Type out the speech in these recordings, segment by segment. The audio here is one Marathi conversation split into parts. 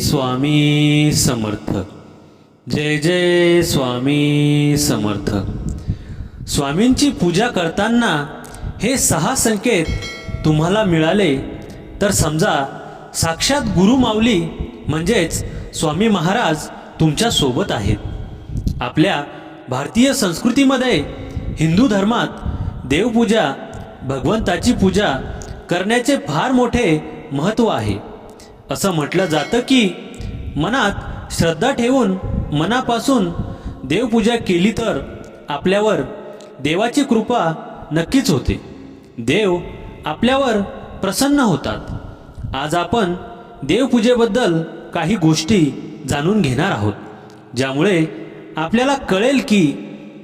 स्वामी समर्थ. जय जय स्वामी समर्थ. स्वामींची पूजा करताना हे सहा संकेत तुम्हाला मिळाले तर समजा साक्षात गुरु माऊली म्हणजेच स्वामी महाराज तुमच्यासोबत आहेत. आपल्या भारतीय संस्कृतीमध्ये हिंदू धर्मात देवपूजा भगवंताची पूजा करण्याचे फार मोठे महत्त्व आहे. असं म्हटलं जातं की मनात श्रद्धा ठेवून मनापासून देवपूजा केली तर आपल्यावर देवाची कृपा नक्कीच होते. देव आपल्यावर प्रसन्न होतात. आज आपण देवपूजेबद्दल काही गोष्टी जाणून घेणार आहोत ज्यामुळे आपल्याला कळेल की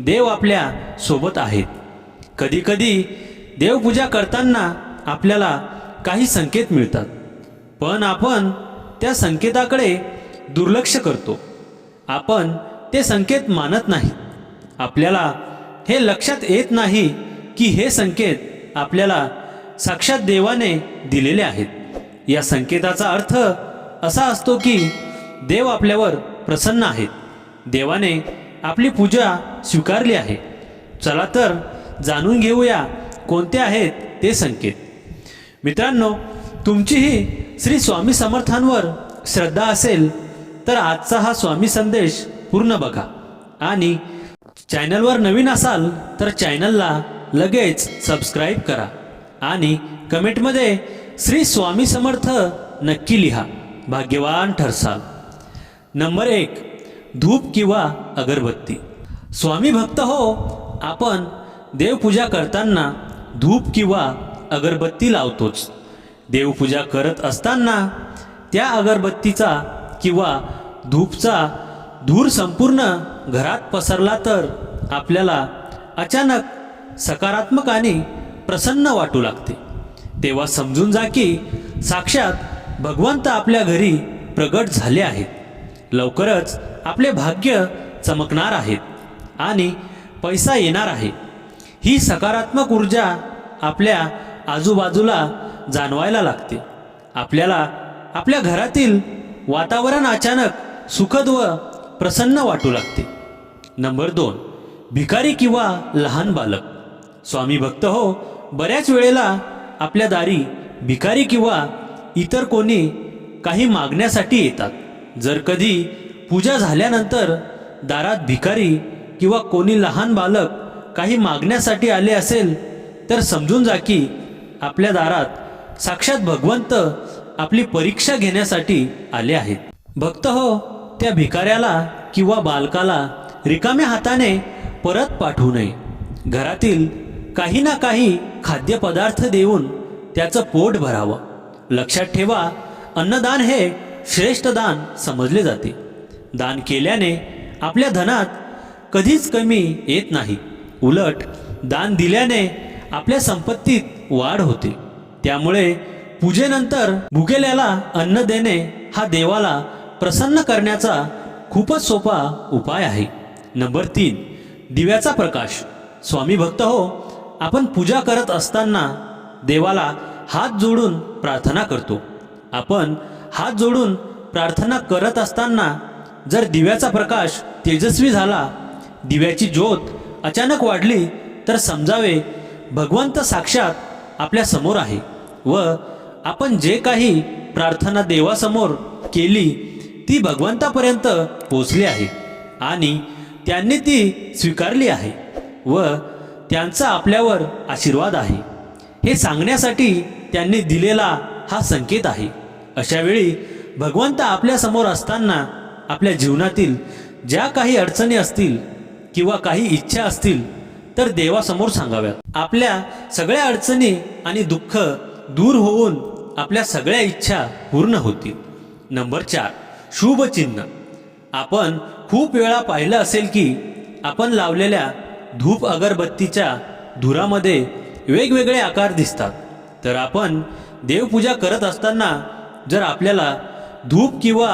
देव आपल्यासोबत आहेत. कधीकधी देवपूजा करताना आपल्याला काही संकेत मिळतात. पण आपण त्या संकेताकडे दुर्लक्ष करतो. आपण ते संकेत मानत नाही. आपल्याला हे लक्षात येत नाही की हे संकेत आपल्याला साक्षात देवाने दिलेले आहेत. या संकेताचा अर्थ असा असतो की देव आपल्यावर प्रसन्न आहेत. देवाने आपली पूजा स्वीकारली आहे. चला तर जाणून घेऊया कोणते आहेत ते संकेत. मित्रांनो तुमचीही श्री स्वामी समर्थांवर श्रद्धा असेल तर आजचा हा स्वामी संदेश पूर्ण बघा. आणि चॅनलवर नवीन असाल तर चॅनलला लगेच सबस्क्राईब करा. आणि कमेंटमध्ये श्री स्वामी समर्थ नक्की लिहा. भाग्यवान ठरसाल. नंबर एक धूप किंवा अगरबत्ती. स्वामी भक्त हो आपण देवपूजा करताना धूप किंवा अगरबत्ती लावतोच. देवपूजा करत असताना त्या अगरबत्तीचा किंवा धूपचा धूर संपूर्ण घरात पसरला तर आपल्याला अचानक सकारात्मक आणि प्रसन्न वाटू लागते. तेव्हा समजून जा की साक्षात भगवंत आपल्या घरी प्रगट झाले आहेत. लवकरच आपले भाग्य चमकणार आहेत आणि पैसा येणार आहे. ही सकारात्मक ऊर्जा आपल्या आजूबाजूला जाणवायला लागते. आपल्याला आपल्या घरातील वातावरण अचानक सुखद व प्रसन्न वाटू लागते. नंबर दोन भिकारी किंवा लहान बालक. स्वामी भक्त हो बऱ्याच वेळेला आपल्या दारी भिकारी किंवा इतर कोणी काही मागण्यासाठी येतात. जर कधी पूजा झाल्यानंतर दारात भिकारी किंवा कोणी लहान बालक काही मागण्यासाठी आले असेल तर समजून जा की आपल्या दारात साक्षात भगवंत आपली परीक्षा घेण्यासाठी आले आहेत. भक्त हो त्या भिकाऱ्याला किंवा बालकाला रिकाम्या हाताने परत पाठवू नये. घरातील काही ना काही खाद्यपदार्थ देऊन त्याचं पोट भरावं. लक्षात ठेवा अन्नदान हे श्रेष्ठ दान समजले जाते. दान केल्याने आपल्या धनात कधीच कमी येत नाही. उलट दान दिल्याने आपल्या संपत्तीत वाढ होते. त्यामुळे पूजेनंतर भुकेल्याला अन्न देणे हा देवाला प्रसन्न करण्याचा खूपच सोपा उपाय आहे. नंबर तीन दिव्याचा प्रकाश. स्वामी भक्त हो आपण पूजा करत असताना देवाला हात जोडून प्रार्थना करतो. आपण हात जोडून प्रार्थना करत असताना जर दिव्याचा प्रकाश तेजस्वी झाला दिव्याची ज्योत अचानक वाढली तर समजावे भगवंत साक्षात आपल्यासमोर आहे. व आपण जे काही प्रार्थना देवासमोर केली ती भगवंतापर्यंत पोचली आहे आणि त्यांनी ती स्वीकारली आहे व त्यांचा आपल्यावर आशीर्वाद आहे. हे सांगण्यासाठी त्यांनी दिलेला हा संकेत आहे. अशावेळी भगवंत आपल्यासमोर असताना आपल्या जीवनातील ज्या काही अडचणी असतील किंवा काही इच्छा असतील तर देवासमोर सांगाव्यात. आपल्या सगळ्या अडचणी आणि दुःख दूर होऊन आपल्या सगळ्या इच्छा पूर्ण होतील. नंबर चार शुभ चिन्ह. आपण खूप वेळा पाहिलं असेल की आपण लावलेल्या धूप अगरबत्तीच्या धुरामध्ये वेगवेगळे आकार दिसतात. तर आपण देवपूजा करत असताना जर आपल्याला धूप किंवा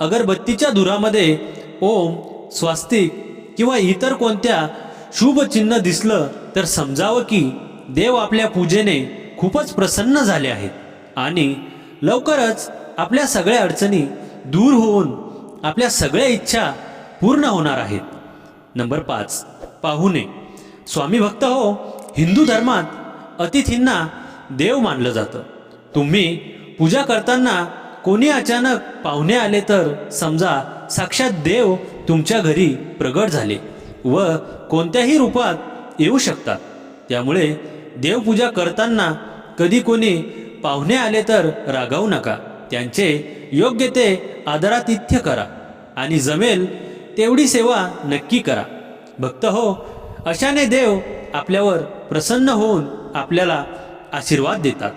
अगरबत्तीच्या धुरामध्ये ओम स्वास्तिक किंवा इतर कोणत्या शुभ चिन्ह दिसलं तर समजावं की देव आपल्या पूजेने खूपच प्रसन्न झाले आहेत. आणि लवकरच आपल्या सगळ्या अडचणी दूर होऊन आपल्या सगळ्या इच्छा पूर्ण होणार आहेत. नंबर पाच पाहुणे. स्वामी भक्त हो हिंदू धर्मात अतिथींना देव मानलं जातं. तुम्ही पूजा करताना कोणी अचानक पाहुणे आले तर समजा साक्षात देव तुमच्या घरी प्रगट झाले व कोणत्याही रूपात येऊ शकतात. त्यामुळे देवपूजा करताना कधी कोणी पाहुणे आले तर रागावू नका. त्यांचे योग्य ते आदरातिथ्य करा आणि जमेल तेवढी सेवा नक्की करा. भक्त हो अशाने देव आपल्यावर प्रसन्न होऊन आपल्याला आशीर्वाद देतात.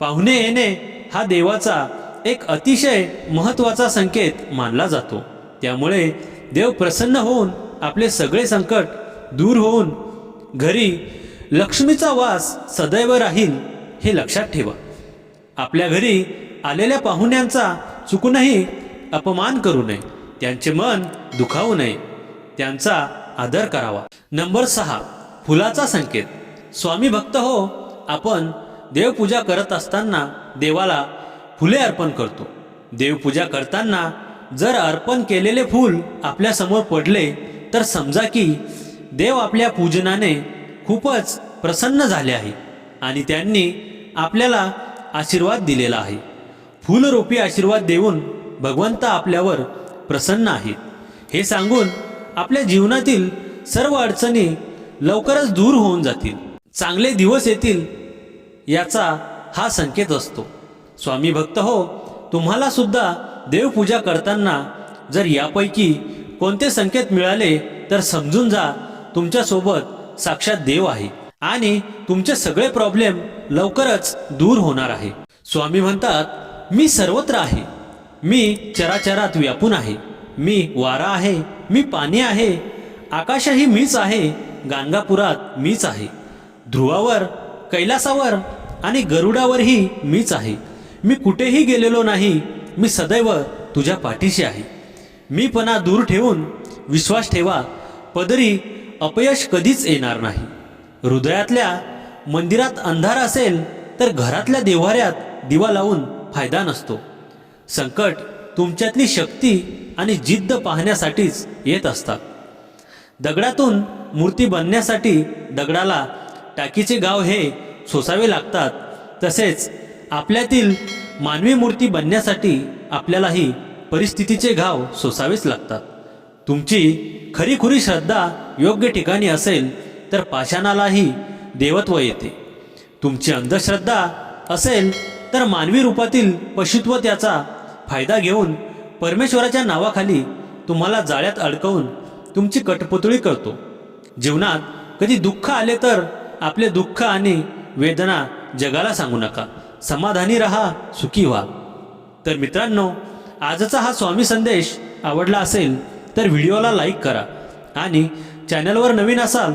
पाहुणे येणे हा देवाचा एक अतिशय महत्त्वाचा संकेत मानला जातो. त्यामुळे देव प्रसन्न होऊन आपले सगळे संकट दूर होऊन घरी लक्ष्मीचा वास सदैव राहील हे लक्षात ठेवा. आपल्या घरी आलेल्या पाहुण्यांचा चुकूनही अपमान करू नये. त्यांचे मन दुखावू नये. त्यांचा आदर करावा. नंबर सहा फुलाचा संकेत. स्वामी भक्त हो आपण देवपूजा करत असताना देवाला फुले अर्पण करतो. देवपूजा करताना जर अर्पण केलेले फूल आपल्यासमोर पडले तर समजा की देव आपल्या पूजनाने खूपच प्रसन्न झाले आहे. आणि त्यांनी आपल्याला आशीर्वाद दिलेला आहे. फुलरूपी आशीर्वाद देऊन भगवंत आपल्यावर प्रसन्न आहेत हे सांगून आपल्या जीवनातील सर्व अडचणी लवकरच दूर होऊन जातील. चांगले दिवस येतील याचा हा संकेत असतो. स्वामी भक्त हो तुम्हाला सुद्धा देवपूजा करताना जर यापैकी कोणते संकेत मिळाले तर समजून जा तुमच्यासोबत साक्षात देव आहे. आणि तुमचे सगळे प्रॉब्लेम लवकरच दूर होणार आहे. स्वामी म्हणतात मी सर्वत्र आहे. मी चराचरात व्यापून आहे. मी वारा आहे. मी पाणी आहे. आकाशही मीच आहे. गाणगापुरात मीच आहे. ध्रुवावर कैलासावर आणि गरुडावरही मीच आहे. मी कुठेही गेलेलो नाही. मी सदैव तुझ्या पाठीशी आहे. मीपणा दूर ठेवून विश्वास ठेवा. पदरी अपयश कधीच येणार नाही. हृदयातल्या मंदिरात अंधार असेल तर घरातल्या देव्हाऱ्यात दिवा लावून फायदा नसतो. संकट तुमच्यातली शक्ती आणि जिद्द पाहण्यासाठीच येत असतात. दगडातून मूर्ती बनण्यासाठी दगडाला टाकीचे गाव हे सोसावे लागतात. तसेच आपल्यातील मानवी मूर्ती बनण्यासाठी आपल्यालाही परिस्थितीचे घाव सोसावेच लागतात. तुमची खरीखुरी श्रद्धा योग्य ठिकाणी असेल तर पाषाणालाही देवत्व येते. तुमची अंधश्रद्धा असेल तर मानवी रूपातील पशुत्व त्याचा फायदा घेऊन परमेश्वराच्या नावाखाली तुम्हाला जाळ्यात अडकवून तुमची कटपुतळी करतो. जीवनात कधी दुःख आले तर आपले दुःख आणि वेदना जगाला सांगू नका. समाधानी राहा सुखी व्हा. तर मित्रांनो आजचा हा स्वामी संदेश आवडला असेल तर व्हिडिओला लाईक करा आणि चॅनलवर नवीन असाल